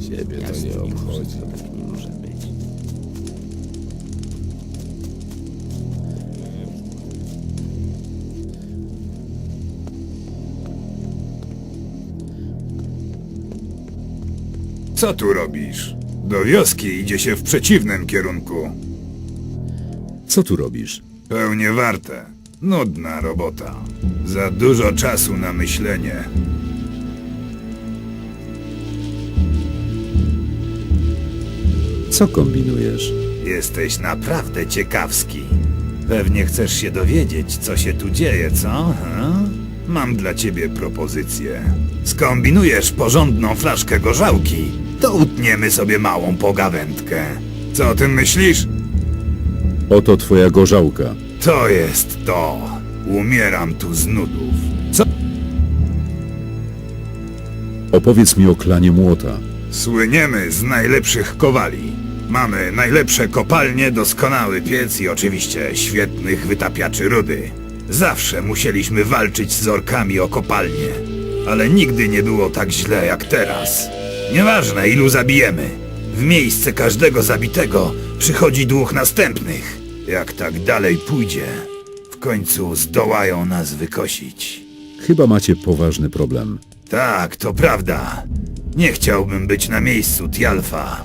Ciebie to nie obchodzi. Może być. Co tu robisz? Do wioski idzie się w przeciwnym kierunku. Co tu robisz? Pełnie warte. Nudna robota. Za dużo czasu na myślenie. Co kombinujesz? Jesteś naprawdę ciekawski. Pewnie chcesz się dowiedzieć, co się tu dzieje, co? Ha? Mam dla ciebie propozycję. Skombinujesz porządną flaszkę gorzałki, to utniemy sobie małą pogawędkę. Co o tym myślisz? Oto twoja gorzałka. To jest to. Umieram tu z nudów. Co? Opowiedz mi o klanie młota. Słyniemy z najlepszych kowali. Mamy najlepsze kopalnie, doskonały piec i oczywiście świetnych wytapiaczy rudy. Zawsze musieliśmy walczyć z orkami o kopalnie, ale nigdy nie było tak źle jak teraz. Nieważne ilu zabijemy, w miejsce każdego zabitego przychodzi dwóch następnych. Jak tak dalej pójdzie, w końcu zdołają nas wykosić. Chyba macie poważny problem. Tak, to prawda. Nie chciałbym być na miejscu Tialfa.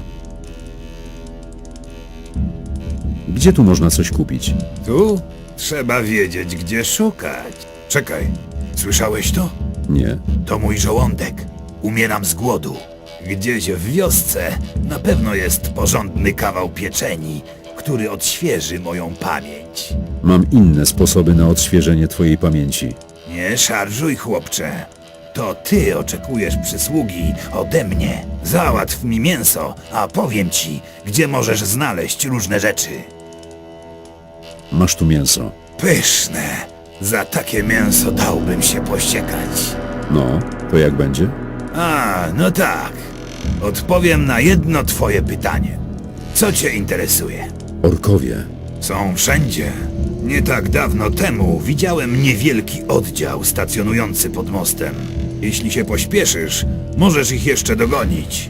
Gdzie tu można coś kupić? Tu trzeba wiedzieć, gdzie szukać. Czekaj, słyszałeś to? Nie. To mój żołądek. Umieram z głodu. Gdzieś w wiosce na pewno jest porządny kawał pieczeni, który odświeży moją pamięć. Mam inne sposoby na odświeżenie twojej pamięci. Nie szarżuj, chłopcze. To ty oczekujesz przysługi ode mnie. Załatw mi mięso, a powiem ci, gdzie możesz znaleźć różne rzeczy. Masz tu mięso. Pyszne. Za takie mięso dałbym się pościekać. No, to jak będzie? A, no tak. Odpowiem na jedno twoje pytanie. Co cię interesuje? Orkowie. Są wszędzie. Nie tak dawno temu widziałem niewielki oddział stacjonujący pod mostem. Jeśli się pośpieszysz, możesz ich jeszcze dogonić.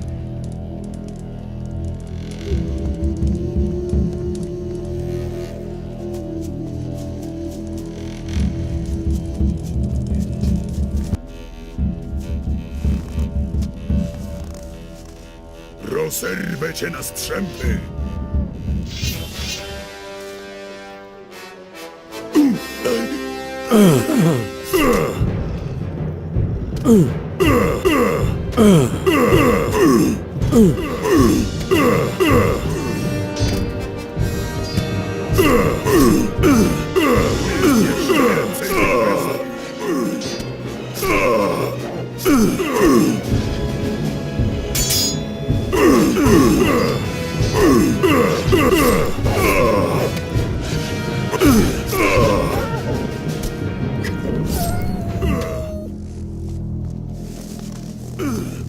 Rozerwę cię na strzępy! Ugh! Ugh!